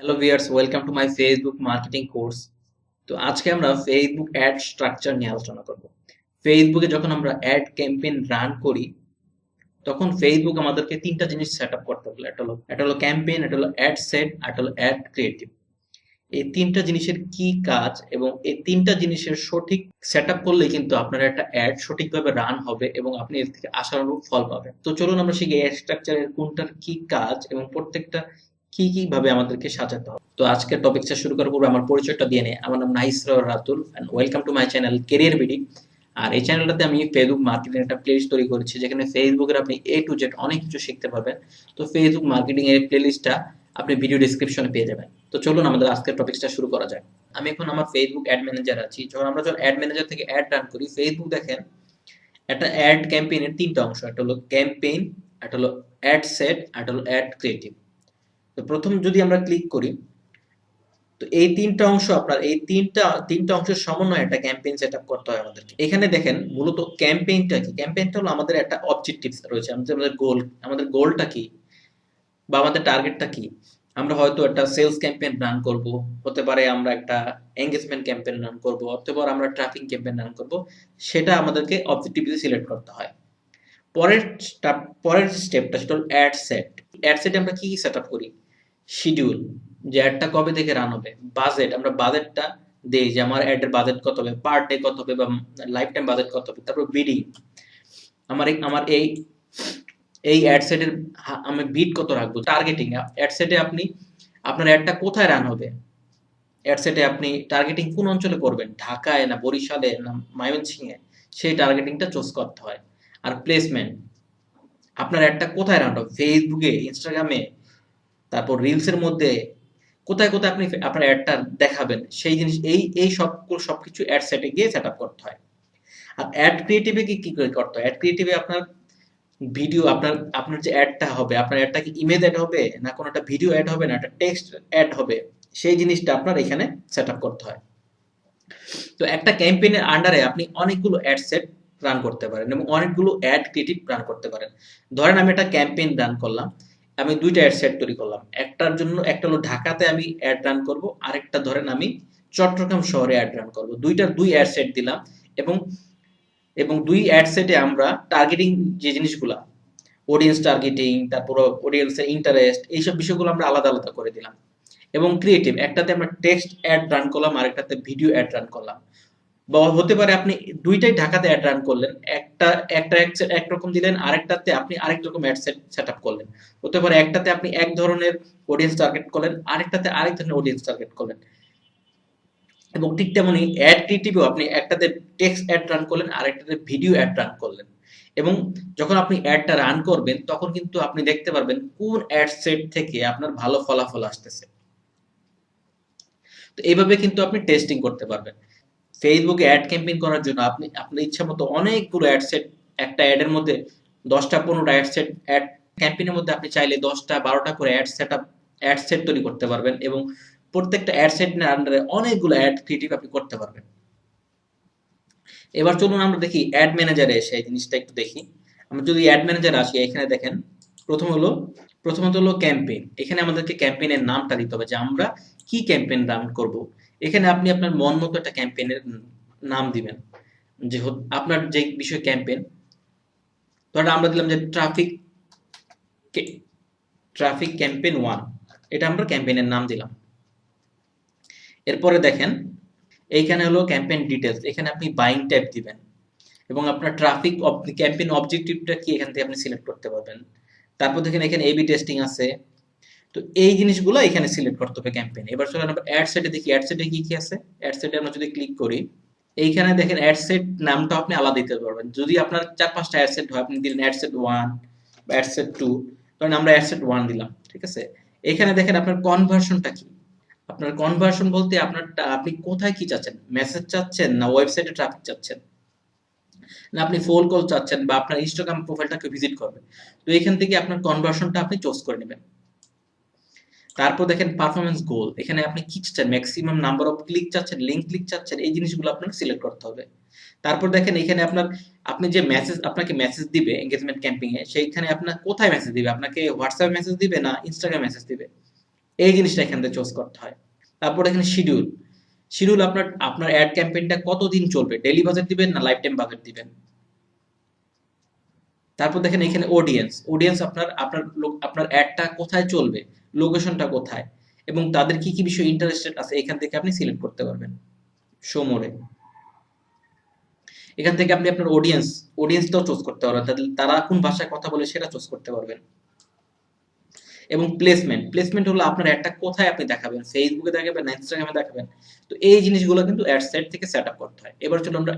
Hello viewers welcome to my Facebook marketing course তো আজকে আমরা ফেসবুক অ্যাড স্ট্রাকচার নিয়ে আলোচনা করব। ফেসবুকে যখন আমরা অ্যাড ক্যাম্পেইন রান করি, তখন ফেসবুক আমাদেরকে তিনটা জিনিস সেট আপ করতে বলে। এটা হলো এটা হলো ক্যাম্পেইন এটা হলো অ্যাড সেট এটা হলো অ্যাড ক্রিয়েটিভ এই তিনটা জিনিসের কি কাজ এবং এই তিনটা জিনিসের সঠিক সেট আপ করলেই কিন্তু আপনার একটা অ্যাড সঠিকভাবে রান হবে এবং আপনি এর থেকে আশানুরূপ ফল পাবেন। তো চলুন আমরা শিখি অ্যাড স্ট্রাকচারের কোনটার কি কাজ এবং প্রত্যেকটা কি কি ভাবে আমাদেরকে সাজাতে হবে? তো আজকের টপিকটা শুরু করার পূর্বে আমার পরিচয়টা দিয়ে নেই আমার নাম নাহিসরা Ratul and welcome to my channel career BD আর এই চ্যানেলটাতে আমি ফেসবুক মার্কেটিং একটা প্লেলিস্ট তৈরি করেছি, যেখানে ফেসবুকের আপনি এ টু জেড অনেক কিছু শিখতে পারবেন। তো ফেসবুক মার্কেটিং এর প্লেলিস্টটা আপনি ভিডিও ডিসক্রিপশনে পেয়ে যাবেন। তো চলুন আমাদের আজকের টপিকটা শুরু করা যাক। আমি এখন আমার ফেসবুক অ্যাড ম্যানেজার আছি। যখন আমরা যখন অ্যাড ম্যানেজার থেকে অ্যাড রান করি ফেসবুক দেখেন, একটা অ্যাড ক্যাম্পেইনের তিনটা অংশ, একটা হলো ক্যাম্পেইন একটা হলো অ্যাড সেট একটা হলো অ্যাড ক্রিয়েটিভ তো প্রথম যদি আমরা ক্লিক করি, তো এই তিনটা অংশ আপনার, এই তিনটা তিনটা অংশের সমন্বয়ে একটা ক্যাম্পেইন সেট করতে হয় আমাদেরকে। এখানে দেখেন, মূলত ক্যাম্পেইনটা কি? ক্যাম্পেইনটা হলো আমাদের একটা অবজেক্টিভস রয়েছে। আমাদের গোল আমাদের গোলটা কি? বা আমাদের টার্গেটটা কি? আমরা হয়তো একটা সেলস ক্যাম্পেইন রান করব, হতে পারে আমরা একটা এঙ্গেজমেন্ট ক্যাম্পেইন রান করব হতে পারে আমরা ট্রাফিক ক্যাম্পেইন রান করব, সেটা আমাদেরকে অবজেক্টিভলি সিলেক্ট করতে হয়। পরের পরের স্টেপটা সেটা হলো অ্যাড সেট অ্যাড সেটে আমরা কি কি সেট আপ করি? শিডিউল যে অ্যাডটা কবে থেকে রান হবে? বাজেট আমরা বাজেটটা দেই যে আমার অ্যাডের বাজেট কত হবে? পার ডে কত হবে? বা লাইফ টাইম বাজেট কত হবে? তারপর বিডিং আমার আমার এই এই অ্যাড সেটের আমি বিট কত রাখব? টার্গেটিং অ্যাড সেটে আপনি, আপনার অ্যাডটা কোথায় রান হবে? অ্যাড সেটে আপনি টার্গেটিং কোন অঞ্চলে করবেন? ঢাকায় না বরিশালে না ময়মনসিংহে? সেই টার্গেটিংটা চুজ করতে হয়। আর প্লেসমেন্ট আপনার অ্যাডটা কোথায় রান হবে? ফেসবুকে ইনস্টাগ্রামে তারপর রিলসের মধ্যে কোথায় কোথায় আপনি আপনার অ্যাডটা দেখাবেন, সেই জিনিস, এই এই সব, সবকিছু অ্যাড সেটে গিয়ে সেট করতে হয়। আর অ্যাড ক্রিয়েটিভে কি কি করে করতে হয়? অ্যাড ক্রিয়েটিভে আপনার ভিডিও আপনার আপনার যে অ্যাডটা হবে, আপনার অ্যাডটা কি ইমেজ অ্যাড হবে, না কোনো একটা ভিডিও অ্যাড হবে, না একটা টেক্সট অ্যাড হবে, সেই জিনিসটা আপনার এখানে সেট করতে হয়। তো একটা ক্যাম্পেইনের আন্ডারে আপনি অনেকগুলো অ্যাড সেট রান করতে পারেন এবং অনেকগুলো অ্যাড ক্রিয়েটিভ রান করতে পারেন। ধরেন আমি একটা ক্যাম্পেইন রান করলাম আমি দুইটা অ্যাড সেট তৈরি করলাম। একটার জন্য, একটা হলো ঢাকাতে আমি অ্যাড রান করব, আরেকটা ধরেন আমি চট্টগ্রাম শহরে অ্যাড রান করব। দুইটার দুই অ্যাড সেট দিলাম এবং এবং দুই অ্যাড সেটে আমরা টার্গেটিং যে জিনিসগুলা অডিয়েন্স টার্গেটিং তারপর অডিয়েন্সের ইন্টারেস্ট এইসব বিষয়গুলো আমরা আলাদা আলাদা করে দিলাম। এবং ক্রিয়েটিভ একটাতে আমরা টেক্সট অ্যাড রান করলাম, আরেকটাতে ভিডিও অ্যাড রান করলাম। বা হতে পারে আপনি দুইটাই ঢাকাতে অ্যাড রান করলেন, একটা একটা একরকম দিলেন, আরেকটাতে আপনি আরেক রকম অ্যাড সেট আপ করলেন। হতে পারে একটাতে আপনি এক ধরনের অডিয়েন্স টার্গেট করলেন, আরেকটাতে আরেক ধরনের অডিয়েন্স টার্গেট করলেন। এবং ঠিক তেমনি অ্যাড ক্রিয়েটিভও আপনি একটাতে টেক্সট অ্যাড রান করলেন, আরেকটাতে ভিডিও অ্যাড রান করলেন। এবং যখন আপনি অ্যাডটা রান করবেন, তখন কিন্তু আপনি দেখতে পারবেন কোন অ্যাড সেট থেকে আপনার ভালো ফলাফল আসতেছে। তো এইভাবে কিন্তু আপনি টেস্টিং করতে পারবেন। ফেসবুকে অ্যাড ক্যাম্পেইন করার জন্য আপনি, আপনার ইচ্ছা মতো অনেকগুলো অ্যাড সেট একটা অ্যাডের মধ্যে দশটা, পনেরোটা অ্যাড সেট অ্যাড ক্যাম্পেইনের মধ্যে আপনি চাইলে দশটা, বারোটা করে ad set up ad set তৈরি করতে পারবেন এবং প্রত্যেকটা অ্যাড সেটের আন্ডারে অনেকগুলো অ্যাড ক্রিয়েটিভ আপনি করতে পারবেন। এবার চলুন আমরা দেখি অ্যাড ম্যানেজারে এসে এই জিনিসটা একটু দেখি। আমরা যদি অ্যাড ম্যানেজার আসি, এখানে দেখেন, প্রথম হলো, প্রথমত হলো ক্যাম্পেইন এখানে আমাদেরকে ক্যাম্পেইনের নামটা দিতে হবে যে আমরা কি ক্যাম্পেইন রান করব। এখানে আপনি আপনার মন মতো একটা ক্যাম্পেইনের নাম দিবেন। যে আপনার যে বিষয় ক্যাম্পেইন ধরেন আমরা দিলাম যে ট্রাফিক ট্রাফিক ক্যাম্পেইন ওয়ান এটা আমরা ক্যাম্পেইনের নাম দিলাম। এরপরে দেখেন, এইখানে হলো ক্যাম্পেইন ডিটেলস এখানে আপনি বাইং ট্যাব দিবেন। এবং আপনার ট্রাফিক ক্যাম্পেইন অবজেক্টিভটা কি এখান থেকে আপনি সিলেক্ট করতে পারবেন। তারপর দেখেন এখানে এবি টেস্টিং আছে তো এই জিনিসগুলো এখানে সিলেক্ট করতে হবে ক্যাম্পেইন এবার চলেন আমরা অ্যাড সেটে দেখি। অ্যাড সেটে কি কি আছে? অ্যাড সেটে আমরা যদি ক্লিক করি, এইখানে দেখেন অ্যাড সেট নামটা আপনি আলাদা দিতে পারবেন। যদি আপনার চার পাঁচটা অ্যাড সেট হয়, আপনি দিলেন অ্যাড সেট ওয়ান বা অ্যাড সেট টু ধরেন আমরা অ্যাড সেট ওয়ান দিলাম, ঠিক আছে? এখানে দেখেন আপনার কনভার্সনটা কি? আপনার কনভার্সন বলতে আপনার আপনি কোথায় কি চাচ্ছেন? মেসেজ চাচ্ছেন না ওয়েবসাইটে ট্রাফিক চাচ্ছেন? না আপনি ফোন কল চাচ্ছেন বা আপনার ইনস্টাগ্রাম প্রোফাইলটাকে ভিজিট করবেন? তো এখান থেকে আপনার কনভার্সনটা আপনি চুজ করে নেবেন। তারপর দেখেন পারফরমেন্স গোল এখানে আপনি কি চাচ্ছেন? ম্যাক্সিমাম নাম্বার অফ ক্লিক চাচ্ছেন লিঙ্ক ক্লিক চাচ্ছেন, এই জিনিসগুলো আপনাকে সিলেক্ট করতে হবে। তারপর দেখেন এখানে আপনার, আপনি যে মেসেজ আপনাকে মেসেজ দিবে এঙ্গেজমেন্ট ক্যাম্পিং এ, সেইখানে আপনার কোথায় মেসেজ দিবে? আপনাকে হোয়াটসঅ্যাপ মেসেজ দিবে না ইনস্টাগ্রাম মেসেজ দিবে? এই জিনিসটা এখান থেকে চুজ করতে হয়। তারপর এখানে শিডিউল শিডিউল আপনার আপনার অ্যাড ক্যাম্পেইনটা কতদিন চলবে? ডেলি বাজেট দিবেন না লাইফ টাইম বাজেট দিবেন? তারপর দেখেন এখানে অডিয়েন্স অডিয়েন্স আপনার আপনার লোক- আপনার অ্যাডটা কোথায় চলবে? লোকেশনটা কোথায়? এবং তাদের কি কি বিষয়ে ইন্টারেস্টেড আছে, এখান থেকে আপনি সিলেক্ট করতে পারবেন। মোডে এখান থেকে আপনি আপনার অডিয়েন্স অডিয়েন্সটাও চুজ করতে পারবেন। তারা কোন ভাষায় কথা বলে সেটা চুজ করতে পারবেন। এবং প্লেসমেন্ট প্লেসমেন্ট হলো আপনার অ্যাডটা কোথায় আপনি দেখাবেন? ফেসবুকে দেখাবেন না ইনস্টাগ্রামে দেখাবেন? তো এই জিনিসগুলো কিন্তু অ্যাড সেট থেকে সেট আপ করতে হয়। এবার চলো আমরা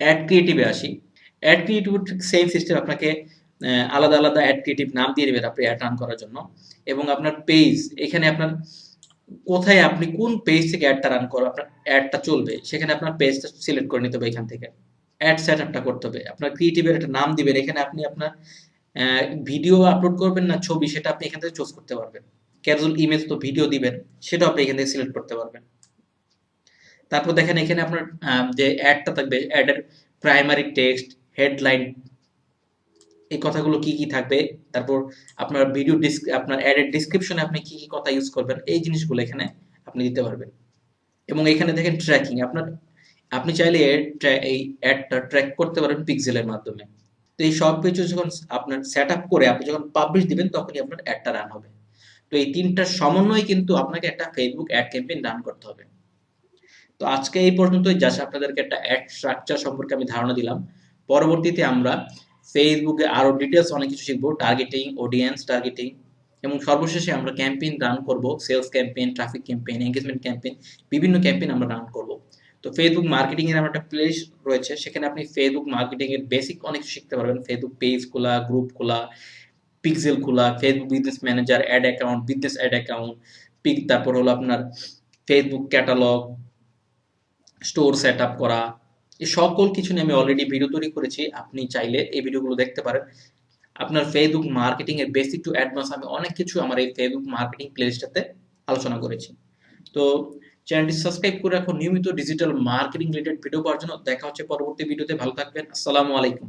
অ্যাড ক্রিয়েটিভে আসি। অ্যাড ক্রিয়েটিভ সেম সিস্টেম আপনাকে আলাদা আলাদা অ্যাড ক্রিয়েটিভ নাম দিয়ে দেবেন আপনি অ্যাড রান করার জন্য। এবং আপনার পেজ এখানে আপনার কোথায় আপনি কোন পেজ থেকে অ্যাডটা রান করো আপনার অ্যাডটা চলবে, সেখানে আপনার পেজটা সিলেক্ট করে নিতে হবে এখান থেকে। অ্যাড সেট আপটা করতে হবে। আপনার ক্রিয়েটিভের একটা নাম দিবেন, এখানে আপনি আপনার ভিডিও আপলোড করবেন না ছবি, সেটা আপনি এখান থেকে চুজ করতে পারবেন। ক্যাজুয়াল ইমেজ তো ভিডিও দিবেন, সেটাও আপনি এখান থেকে সিলেক্ট করতে পারবেন। তারপর দেখেন এখানে আপনার যে অ্যাডটা থাকবে অ্যাডের প্রাইমারি টেক্সট হেডলাইন এই কথাগুলো কি কি থাকবে? তারপর আপনার ভিডিও আপনার অ্যাডের ডিসক্রিপশনে আপনি কি কি কথা ইউজ করবেন? এই জিনিসগুলো এখানে আপনি দিতে পারবেন। এবং এখানে দেখেন ট্র্যাকিং আপনার, আপনি চাইলে এই অ্যাডটা ট্র্যাক করতে পারেন পিক্সেলের মাধ্যমে। তো এই সব কিছু যখন আপনার সেট আপ করে আপনি যখন পাবলিশ দিবেন, তখনই আপনার অ্যাডটা রান হবে। তো এই তিনটার সমন্বয়ে কিন্তু আপনাকে একটা ফেসবুক অ্যাড ক্যাম্পেইন রান করতে হবে। তো আজকে এই পর্যন্তই। জাস্ট আপনাদেরকে একটা অ্যাড স্ট্রাকচার সম্পর্কে আমি ধারণা দিলাম। পরবর্তীতে আমরা ফেসবুকে আরও ডিটেলস অনেক কিছু শিখব। টার্গেটিং অডিয়েন্স টার্গেটিং এবং সর্বশেষে আমরা ক্যাম্পেইন রান করব। Sales campaign traffic campaign engagement campaign বিভিন্ন ক্যাম্পেইন আমরা রান করব। তো ফেসবুক মার্কেটিং এর আমার একটা প্লেস রয়েছে, সেখানে আপনি ফেসবুক মার্কেটিং এর বেসিক অনেক কিছু শিখতে পারবেন। ফেসবুক পেজ খোলা গ্রুপ খোলা পিক্সেল খোলা Facebook business manager ad account business ad account pick তারপর হলো আপনার Facebook catalogue store set up করা এই সকল কিছু নিয়ে আমি অলরেডি ভিডিও তৈরি করেছি, আপনি চাইলে এই ভিডিওগুলো দেখতে পারেন। আপনার ফেসবুক মার্কেটিং এর বেসিক টু অ্যাডভান্স আমি অনেক কিছু আমার এই ফেসবুক মার্কেটিং প্লেলিস্টটাতে আলোচনা করেছি। তো চ্যানেলটি সাবস্ক্রাইব করে রাখুন। নিয়মিত ডিজিটাল মার্কেটিং রিলেটেড ভিডিও পাওয়ার জন্য দেখা হচ্ছে পরবর্তী ভিডিওতে ভালো থাকবেন। আসসালামু আলাইকুম।